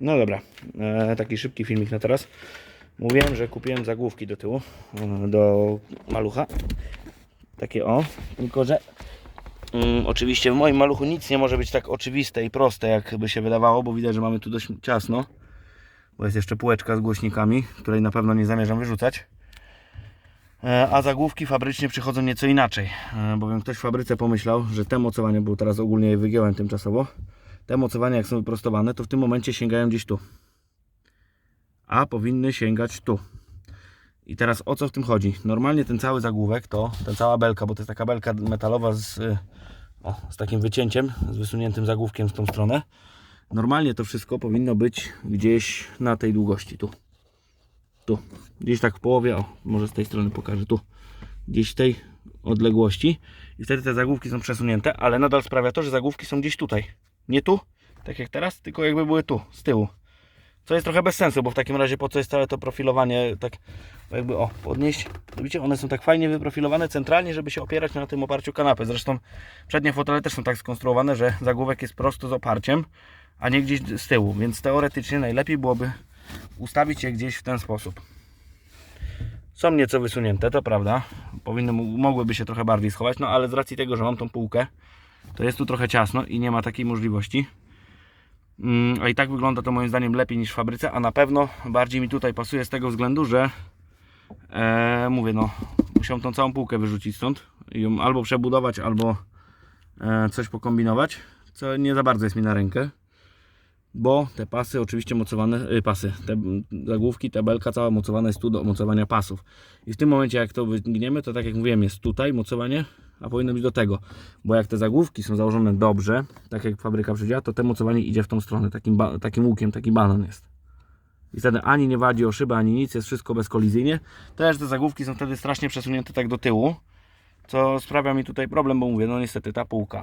No dobra, e, taki szybki filmik na teraz. Mówiłem, że kupiłem zagłówki do tyłu, e, do malucha. Takie o, tylko że mm, oczywiście w moim maluchu nic nie może być tak oczywiste i proste, jak by się wydawało, bo widać, że mamy tu dość ciasno. Bo jest jeszcze półeczka z głośnikami, której na pewno nie zamierzam wyrzucać. E, A zagłówki fabrycznie przychodzą nieco inaczej, e, bowiem ktoś w fabryce pomyślał, że te mocowania, bo teraz ogólnie je wygiąłem tymczasowo, te mocowania jak są wyprostowane, to w tym momencie sięgają gdzieś tu. A powinny sięgać tu. I teraz o co w tym chodzi? Normalnie ten cały zagłówek to, ta cała belka, bo to jest taka belka metalowa z, y, o, z takim wycięciem, z wysuniętym zagłówkiem w tą stronę. Normalnie to wszystko powinno być gdzieś na tej długości, tu. Tu. Gdzieś tak w połowie, o, może z tej strony pokażę, tu. Gdzieś w tej odległości. I wtedy te zagłówki są przesunięte, ale nadal sprawia to, że zagłówki są gdzieś tutaj. Nie tu, tak jak teraz, tylko jakby były tu, z tyłu. Co jest trochę bez sensu, bo w takim razie po co jest całe to profilowanie, tak jakby o, podnieść. Widzicie, one są tak fajnie wyprofilowane centralnie, żeby się opierać na tym oparciu kanapy. Zresztą przednie fotele też są tak skonstruowane, że zagłówek jest prosto z oparciem, a nie gdzieś z tyłu, więc teoretycznie najlepiej byłoby ustawić je gdzieś w ten sposób. Są nieco wysunięte, to prawda. Powinny, mogłyby się trochę bardziej schować, no ale z racji tego, że mam tą półkę, to jest tu trochę ciasno i nie ma takiej możliwości. Mm, A i tak wygląda to moim zdaniem lepiej niż w fabryce, a na pewno bardziej mi tutaj pasuje z tego względu, że e, mówię no, musiałem tą całą półkę wyrzucić stąd i ją albo przebudować, albo e, coś pokombinować, co nie za bardzo jest mi na rękę. Bo te pasy oczywiście mocowane, y, pasy, te zagłówki, ta belka cała mocowana jest tu do mocowania pasów. I w tym momencie jak to wygniemy, to tak jak mówiłem jest tutaj mocowanie, a powinno być do tego. Bo jak te zagłówki są założone dobrze, tak jak fabryka przedziała, to te mocowanie idzie w tą stronę, takim, takim łukiem, taki banan jest. I wtedy ani nie wadzi o szybę, ani nic, jest wszystko bezkolizyjnie. Też te zagłówki są wtedy strasznie przesunięte tak do tyłu, co sprawia mi tutaj problem, bo mówię, no niestety ta półka.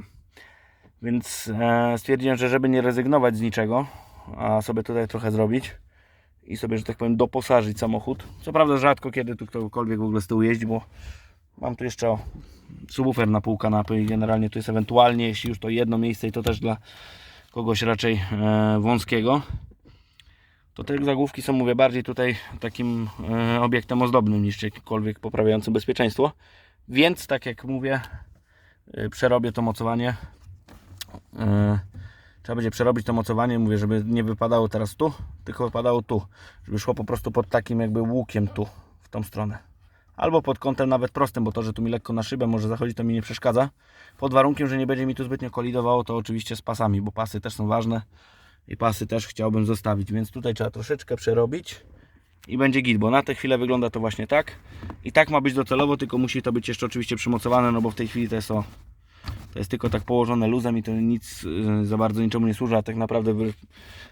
Więc e, stwierdziłem, że żeby nie rezygnować z niczego, a sobie tutaj trochę zrobić i sobie, że tak powiem, doposażyć samochód. Co prawda rzadko kiedy tu ktokolwiek w ogóle z tyłu jeździ, bo mam tu jeszcze subwoofer na pół kanapy i generalnie tu jest ewentualnie, jeśli już to jedno miejsce i to też dla kogoś raczej e, wąskiego, to te zagłówki są, mówię, bardziej tutaj takim e, obiektem ozdobnym niż jakimkolwiek poprawiającym bezpieczeństwo. Więc, tak jak mówię, e, przerobię to mocowanie. Trzeba będzie przerobić to mocowanie, mówię, żeby nie wypadało teraz tu, tylko wypadało tu. Żeby szło po prostu pod takim jakby łukiem tu, w tą stronę. Albo pod kątem nawet prostym, bo to, że tu mi lekko na szybę może zachodzić, to mi nie przeszkadza. Pod warunkiem, że nie będzie mi tu zbytnio kolidowało, to oczywiście z pasami, bo pasy też są ważne i pasy też chciałbym zostawić, więc tutaj trzeba troszeczkę przerobić i będzie git, bo na tę chwilę wygląda to właśnie tak i tak ma być docelowo, tylko musi to być jeszcze oczywiście przymocowane, no bo w tej chwili to jest o to jest tylko tak położone luzem i to nic y, za bardzo niczemu nie służy, a tak naprawdę wr-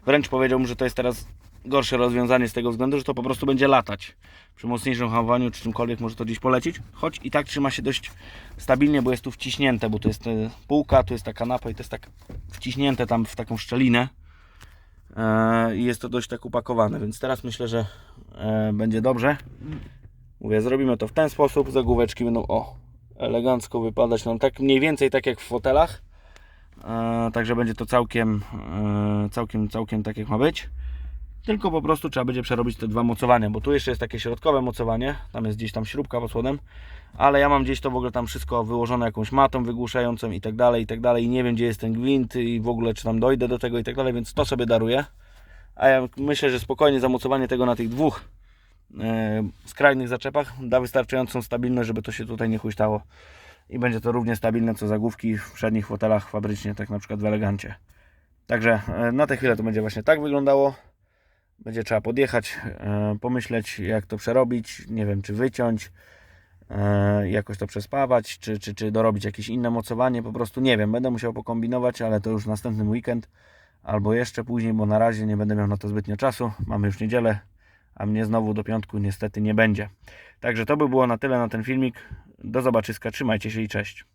wręcz powiedziałbym, że to jest teraz gorsze rozwiązanie z tego względu, że to po prostu będzie latać. Przy mocniejszym hamowaniu czy czymkolwiek może to gdzieś polecieć, choć i tak trzyma się dość stabilnie, bo jest tu wciśnięte, bo to jest y, półka, tu jest ta kanapa i to jest tak wciśnięte tam w taką szczelinę E, i jest to dość tak upakowane, więc teraz myślę, że e, będzie dobrze. Mówię, zrobimy to w ten sposób, zagłóweczki będą o, elegancko wypadać nam tak mniej więcej tak jak w fotelach. E, także będzie to całkiem, e, całkiem, całkiem tak jak ma być. Tylko po prostu trzeba będzie przerobić te dwa mocowania, bo tu jeszcze jest takie środkowe mocowanie, tam jest gdzieś tam śrubka pod spodem, ale ja mam gdzieś to w ogóle tam wszystko wyłożone jakąś matą wygłuszającą i tak dalej, i tak dalej, i nie wiem gdzie jest ten gwint i w ogóle czy tam dojdę do tego i tak dalej, więc to sobie daruję. A ja myślę, że spokojnie zamocowanie tego na tych dwóch e, skrajnych zaczepach da wystarczającą stabilność, żeby to się tutaj nie huśtało. I będzie to równie stabilne co zagłówki w przednich fotelach fabrycznie, tak na przykład w Elegancie. Także e, na tę chwilę to będzie właśnie tak wyglądało. Będzie trzeba podjechać, e, pomyśleć jak to przerobić, nie wiem czy wyciąć, e, jakoś to przespawać, czy, czy, czy dorobić jakieś inne mocowanie, po prostu nie wiem, będę musiał pokombinować, ale to już następny weekend albo jeszcze później, bo na razie nie będę miał na to zbytnio czasu, mamy już niedzielę, a mnie znowu do piątku niestety nie będzie. Także to by było na tyle na ten filmik, do zobaczyska, trzymajcie się i cześć.